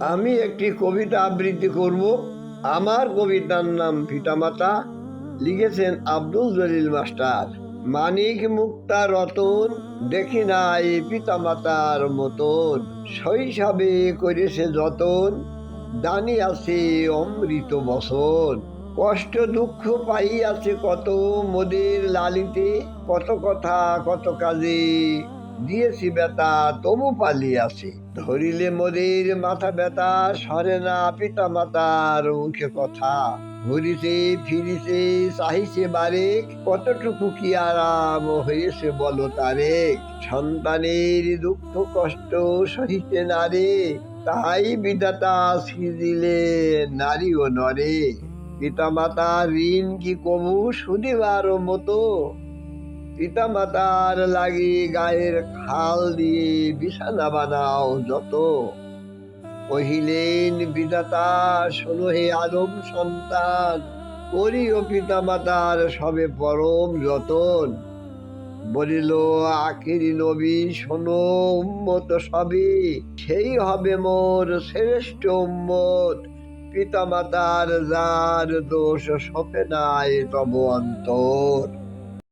আমি একটি কবিতা আবৃত্তি করব। আমার কবিতার নাম পিতামাতা। লিখেছেন আব্দুল জলিল মাস্টার। মানিক মুক্তা রতন দেখি নাই পিতামাতার মতন। শৈশবে করেছে যতন, দানি আছে অমৃত বসন। কষ্ট দুঃখ পাইয়াছে কত মোদের লালিতে। কত কথা, কত কাজে দিয়েছি ব্যথা, তবু পালিয়াছে ধরিলে মোদের মাথা ব্যথা, সরে না পিতা মাতার মুখে কথা। ঘুরিছে, ফিরিছে, চাহিছে বারেক, কতটুকু কি আরাম হয়েছে বলো তারেক। সন্তানের দুঃখ কষ্ট সহিতে নারে তাই বিধাতা সিজিলে নারী ও নরে পিতামাতা ঋণ কি কবু শুধিবার মতো? পিতামাতার লাগি গায়ের খাল দিয়ে বিছানা বানাও যত। কহিলেন, বিধাতা, শোনো হে আদম সন্তান, করিও পিতামাতার সবে পরম যতন। বলিল, আখিরি নবী, শোনো, উম্মত সবে, সেই হবে মোর শ্রেষ্ঠ উম্মত। পিতামাতার যার দোষ সপে নাই তব অন্তর।